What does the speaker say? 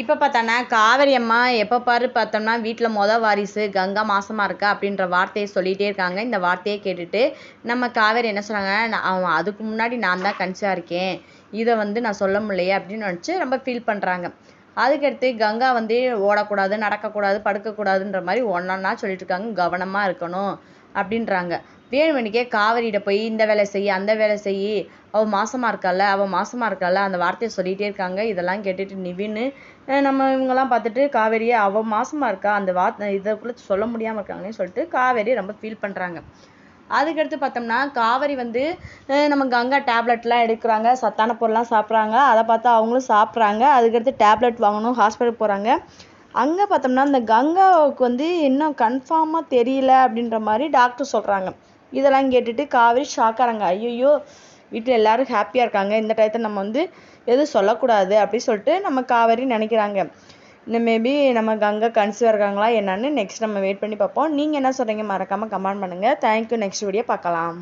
இப்போ பார்த்தோன்னா காவேரி அம்மா எப்போ பாரு பார்த்தோம்னா வீட்டில் மொதல் வாரிசு கங்கா மாசமாக இருக்கா அப்படின்ற வார்த்தையை சொல்லிகிட்டே இருக்காங்க. இந்த வார்த்தையை கேட்டுட்டு நம்ம காவேரி என்ன சொன்னாங்க அவன் அதுக்கு முன்னாடி நான் தான் கன்சிவாக இருக்கேன். இதை வந்து நான் சொல்ல முடியலையே அப்படின்னு நினச்சி ரொம்ப ஃபீல் பண்ணுறாங்க அதுக்கடுத்து கங்கா வந்து ஓடக்கூடாது நடக்கக்கூடாது படுக்கக்கூடாதுன்ற மாதிரி ஒன்றா சொல்லிட்டு இருக்காங்க. கவனமாக இருக்கணும் அப்படின்றாங்க. வேணுமணிக்கே காவேரியிட போய் இந்த வேலை செய் அந்த வேலை செய். அவள் மாசமாக இருக்கால அவள் மாசமாக இருக்கால அந்த வார்த்தையை சொல்லிகிட்டே இருக்காங்க. இதெல்லாம் கேட்டுட்டு நிவின்னு நம்ம இவங்கெல்லாம் பார்த்துட்டு காவேரியை அவள் மாசமாக இருக்கா அந்த வார்த்தை இதுக்குள்ளே சொல்ல முடியாமல் இருக்காங்கன்னு சொல்லிட்டு காவேரி ரொம்ப ஃபீல் பண்ணுறாங்க அதுக்கடுத்து பார்த்தோம்னா காவேரி வந்து நம்ம கங்கா டேப்லெட்லாம் எடுக்கிறாங்க சத்தான பொருள்லாம் சாப்பிட்றாங்க. அதை பார்த்து அவங்களும் சாப்பிட்றாங்க. அதுக்கடுத்து டேப்லெட் வாங்கணும் ஹாஸ்பிட்டல் போகிறாங்க அங்கே பார்த்தோம்னா இந்த கங்காவுக்கு வந்து இன்னும் கன்ஃபார்மாக தெரியல அப்படின்ற மாதிரி டாக்டர் சொல்கிறாங்க இதெல்லாம் கேட்டுட்டு காவேரி ஷாக் ஐயோ வீட்டில் எல்லோரும் ஹாப்பியாக இருக்காங்க. இந்த டயத்தை நம்ம வந்து எதுவும் சொல்லக்கூடாது அப்படின்னு சொல்லிட்டு நம்ம காவேரி நினைக்கிறாங்க. இந்த மேபி நம்ம கங்கா கன்சீவாக இருக்காங்களா என்னன்னு நெக்ஸ்ட் நம்ம வெயிட் பண்ணி பார்ப்போம். நீங்கள் என்ன சொல்கிறீங்க மறக்காமல் கமெண்ட் பண்ணுங்கள் தேங்க்யூ நெக்ஸ்ட் வீடியோ பார்க்கலாம்.